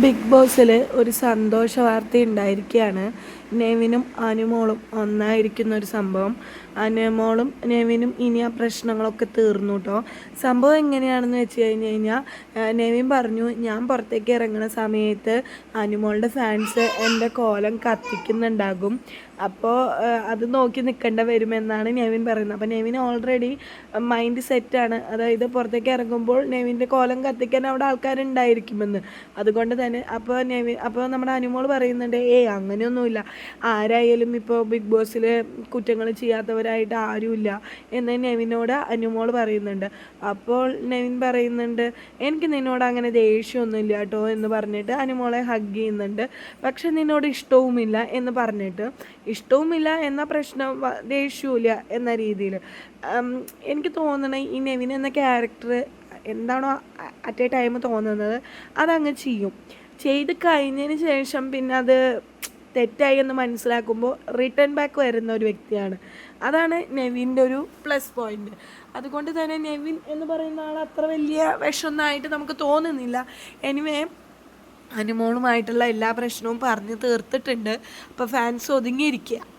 Big ബോസിൽ ഒരു സന്തോഷ വാർത്ത ഉണ്ടായിരിക്കുകയാണ്. നെവിനും അനുമോളും ഒന്നായിരിക്കുന്ന ഒരു സംഭവം. അനുമോളും നെവിനും ഇനി ആ പ്രശ്നങ്ങളൊക്കെ തീർന്നു കേട്ടോ സംഭവം എങ്ങനെയാണെന്ന് വെച്ച് കഴിഞ്ഞ് കഴിഞ്ഞാൽ നെവിൻ പറഞ്ഞു ഞാൻ പുറത്തേക്ക് ഇറങ്ങുന്ന സമയത്ത് അനുമോളുടെ ഫാൻസ് എന്റെ കോലം കത്തിക്കുന്നുണ്ടാകും. അപ്പോൾ അത് നോക്കി നിൽക്കേണ്ട വരുമെന്നാണ് നെവിൻ പറയുന്നത്. അപ്പോൾ നെവിൻ ഓൾറെഡി മൈൻഡ് സെറ്റാണ് അതായത് പുറത്തേക്ക് ഇറങ്ങുമ്പോൾ നെവിന്റെ കോലം കത്തിക്കാൻ അവിടെ ആൾക്കാരുണ്ടായിരിക്കുമെന്ന്. അതുകൊണ്ട് തന്നെ. അപ്പോൾ നെവിൻ അപ്പോൾ നമ്മുടെ അനുമോൾ പറയുന്നുണ്ട് ഏയ് അങ്ങനെയൊന്നുമില്ല. ആരായാലും ഇപ്പോൾ ബിഗ് ബോസിൽ കുറ്റങ്ങൾ ചെയ്യാത്തവരായിട്ട് ആരുമില്ല എന്ന് നെവിനോട് അനുമോൾ പറയുന്നുണ്ട്. അപ്പോൾ നെവിൻ പറയുന്നുണ്ട് എനിക്ക് നിന്നോട് അങ്ങനെ ദേഷ്യമൊന്നുമില്ല കേട്ടോ എന്ന് പറഞ്ഞിട്ട് അനുമോളെ ഹഗ് ചെയ്യുന്നുണ്ട്. പക്ഷെ നിന്നോട് ഇഷ്ടവുമില്ല എന്ന് പറഞ്ഞിട്ട് ഇഷ്ടവുമില്ല എന്ന പ്രശ്നം ദേഷ്യമില്ല എന്ന രീതിയിൽ എനിക്ക് തോന്നണേ ഈ നെവിൻ എന്ന ക്യാരക്ടർ എന്താണോ അറ്റ് എ ടൈം തോന്നുന്നത് അതങ്ങ് ചെയ്യും. ചെയ്ത് കഴിഞ്ഞതിന് ശേഷം പിന്നെ അത് തെറ്റായി എന്ന് മനസ്സിലാക്കുമ്പോൾ റിട്ടേൺ ബാക്ക് വരുന്ന ഒരു വ്യക്തിയാണ്. അതാണ് നെവിന്റെ ഒരു പ്ലസ് പോയിന്റ് അതുകൊണ്ട് തന്നെ നെവിൻ എന്ന് പറയുന്ന ആൾ അത്ര വലിയ വിഷമൊന്നായിട്ട് നമുക്ക് തോന്നുന്നില്ല. എനിവേ അനുമോളുമായിട്ടുള്ള എല്ലാ പ്രശ്നവും പറഞ്ഞ് തീർത്തിട്ടുണ്ട്. അപ്പോൾ ഫാൻസ് ഒതുങ്ങിയിരിക്കുക.